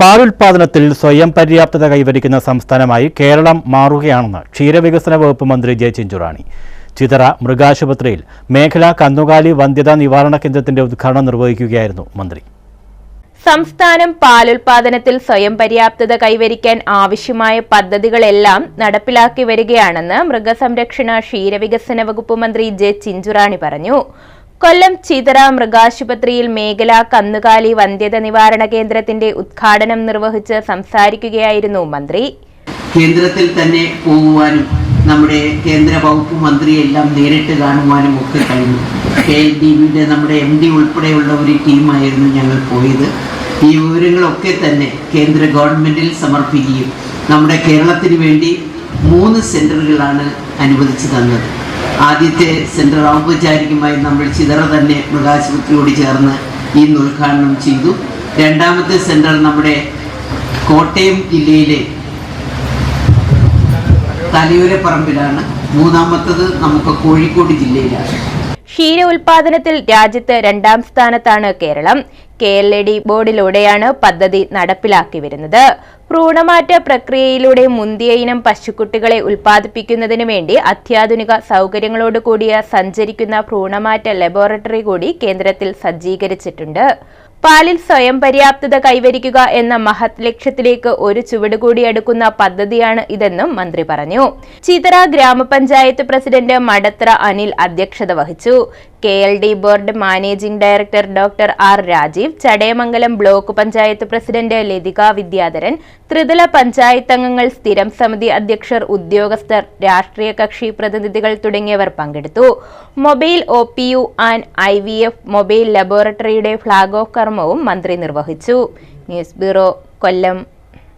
പാലുൽപാദനത്തിൽ സ്വയം പര്യാപ്തത കൈവരിക്കുന്ന സംസ്ഥാനമായി കേരളം മാറുകയാണെന്ന് ക്ഷീരവികസന വകുപ്പ് മന്ത്രി ജെ ചിഞ്ചുറാണി. ചിതറ മൃഗാശുപത്രിയിൽ മേഖലാ കന്നുകാലി വന്ധ്യതാ നിവാരണ കേന്ദ്രത്തിന്റെ ഉദ്ഘാടനം നിർവഹിക്കുകയായിരുന്നു മന്ത്രി. സംസ്ഥാനം പാലുൽപാദനത്തിൽ സ്വയം പര്യാപ്തത കൈവരിക്കാൻ ആവശ്യമായ പദ്ധതികളെല്ലാം നടപ്പിലാക്കി വരികയാണെന്ന് മൃഗസംരക്ഷണ ക്ഷീരവികസന വകുപ്പ് മന്ത്രി ജെ ചിഞ്ചുറാണി പറഞ്ഞു. കൊല്ലം ചിതറ മൃഗാശുപത്രിയിൽ മേഖലാ കന്നുകാലി വന്ധ്യത നിവാരണ കേന്ദ്രത്തിന്റെ ഉദ്ഘാടനം നിർവഹിച്ച് സംസാരിക്കുകയായിരുന്നു മന്ത്രി. കേന്ദ്രത്തിൽ തന്നെ പോകുവാനും നമ്മുടെ കേന്ദ്ര വകുപ്പ് മന്ത്രിയെല്ലാം നേരിട്ട് കാണുവാനും ഒക്കെ കഴിഞ്ഞു. കെ എൽ ഡി ബിയുടെ നമ്മുടെ എം ഡി ഉൾപ്പെടെയുള്ള ഒരു ടീമായിരുന്നു ഞങ്ങൾ പോയത്. ഈ വിവരങ്ങളൊക്കെ തന്നെ കേന്ദ്ര ഗവൺമെന്റിൽ സമർപ്പിക്കുകയും നമ്മുടെ കേരളത്തിന് വേണ്ടി മൂന്ന് സെന്ററുകളാണ് അനുവദിച്ചു തന്നത്. ആദ്യത്തെ സെന്റർ ഔപചാരികമായി നമ്മൾ ചിതറ തന്നെ മൃഗാശുപത്രിയോട് ചേർന്ന് ഈ ഉദ്ഘാടനം ചെയ്തു. രണ്ടാമത്തെ സെന്റർ നമ്മുടെ കോട്ടയം ജില്ലയിലെ തലയോരപ്പറമ്പിലാണ്. മൂന്നാമത്തത് നമുക്ക് കോഴിക്കോട് ജില്ലയിലാണ്. ക്ഷീര ഉൽപാദനത്തിൽ രാജ്യത്ത് രണ്ടാം സ്ഥാനത്താണ് കേരളം. കെ എൽ ഡി ബോർഡിലൂടെയാണ് പദ്ധതി നടപ്പിലാക്കി വരുന്നത്. ഭ്രൂണമാറ്റ പ്രക്രിയയിലൂടെ മുന്തിയ ഇനം പശുക്കുട്ടികളെ ഉൽപ്പാദിപ്പിക്കുന്നതിന് വേണ്ടി അത്യാധുനിക സൗകര്യങ്ങളോട് കൂടിയ സഞ്ചരിക്കുന്ന ഭ്രൂണമാറ്റ ലബോറട്ടറി കൂടി കേന്ദ്രത്തിൽ സജ്ജീകരിച്ചിട്ടുണ്ട്. പാലിൽ സ്വയം പര്യാപ്തത കൈവരിക്കുക എന്ന മഹത് ലക്ഷ്യത്തിലേക്ക് ഒരു ചുവട് കൂടി അടുക്കുന്ന പദ്ധതിയാണ് ഇതെന്നും മന്ത്രി പറഞ്ഞു. ചിതറ ഗ്രാമപഞ്ചായത്ത് പ്രസിഡന്റ് മടത്ര അനിൽ അധ്യക്ഷത വഹിച്ചു. K L D board managing director doctor R Rajeev Chadayamangalam block panchayat president Latika Vidyadharan ത്രിതല പഞ്ചായത്ത് അംഗങ്ങൾ സ്ഥിരം സമിതി അധ്യക്ഷർ ഉദ്യോഗസ്ഥർ രാഷ്ട്രീയ കക്ഷി പ്രതിനിധികൾ തുടങ്ങിയവർ പങ്കെടുത്തു. Mobile O P U and I V F mobile ലബോറട്ടറിയുടെ flag off കർമ്മവും മന്ത്രി നിർവഹിച്ചു. News bureau Kollam.